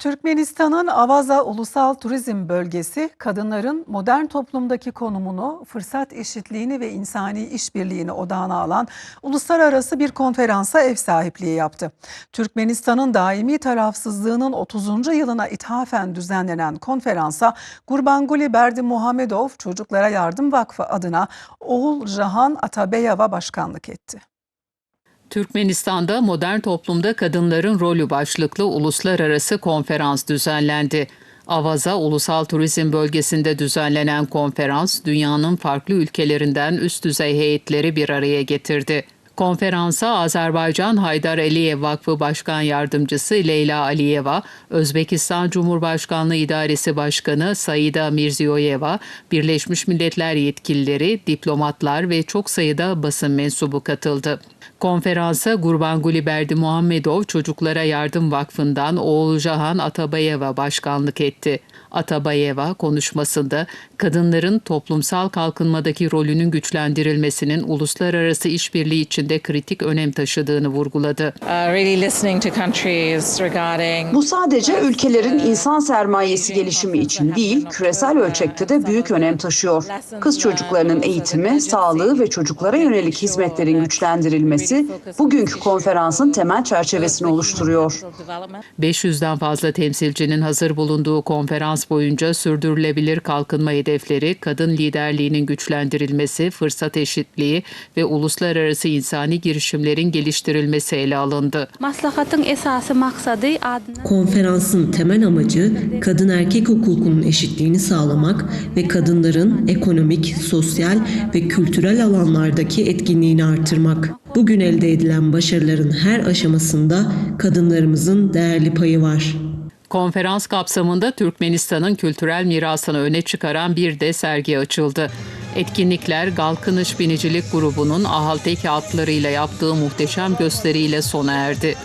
Türkmenistan'ın Avaza Ulusal Turizm Bölgesi, kadınların modern toplumdaki konumunu, fırsat eşitliğini ve insani işbirliğini odağına alan uluslararası bir konferansa ev sahipliği yaptı. Türkmenistan'ın daimi tarafsızlığının 30. yılına ithafen düzenlenen konferansa Gurbanguly Berdi Muhamedov Çocuklara Yardım Vakfı adına oğul Jahan Atabeyeva başkanlık etti. Türkmenistan'da modern toplumda kadınların rolü başlıklı uluslararası konferans düzenlendi. Avaza Ulusal Turizm Bölgesi'nde düzenlenen konferans, dünyanın farklı ülkelerinden üst düzey heyetleri bir araya getirdi. Konferansa Azerbaycan Haydar Aliyev Vakfı Başkan Yardımcısı Leyla Aliyeva, Özbekistan Cumhurbaşkanlığı İdaresi Başkanı Saida Mirziyoyeva, Birleşmiş Milletler yetkilileri, diplomatlar ve çok sayıda basın mensubu katıldı. Konferansa Gurbanguly Berdi Muhammedov Çocuklara Yardım Vakfı'ndan oğlu Jahan Atabayeva başkanlık etti. Atabayeva konuşmasında kadınların toplumsal kalkınmadaki rolünün güçlendirilmesinin uluslararası işbirliği içinde kritik önem taşıdığını vurguladı. uh, Bu sadece ülkelerin insan sermayesi gelişimi için değil, küresel ölçekte de büyük önem taşıyor. Kız çocuklarının eğitimi, sağlığı ve çocuklara yönelik hizmetlerin güçlendirilmesi bugünkü konferansın temel çerçevesini oluşturuyor. 500'den fazla temsilcinin hazır bulunduğu konferans boyunca sürdürülebilir kalkınma hedefleri, kadın liderliğinin güçlendirilmesi, fırsat eşitliği ve uluslararası insani girişimlerin geliştirilmesi ele alındı. Maslahatın esası maksadı adına Konferansın temel amacı kadın erkek hukukunun eşitliğini sağlamak ve kadınların ekonomik, sosyal ve kültürel alanlardaki etkinliğini artırmak. Bugün elde edilen başarıların her aşamasında kadınlarımızın değerli payı var. Konferans kapsamında Türkmenistan'ın kültürel mirasını öne çıkaran bir de sergi açıldı. Etkinlikler Galkınış Binicilik grubunun Ahalteki atlarıyla yaptığı muhteşem gösteriyle sona erdi.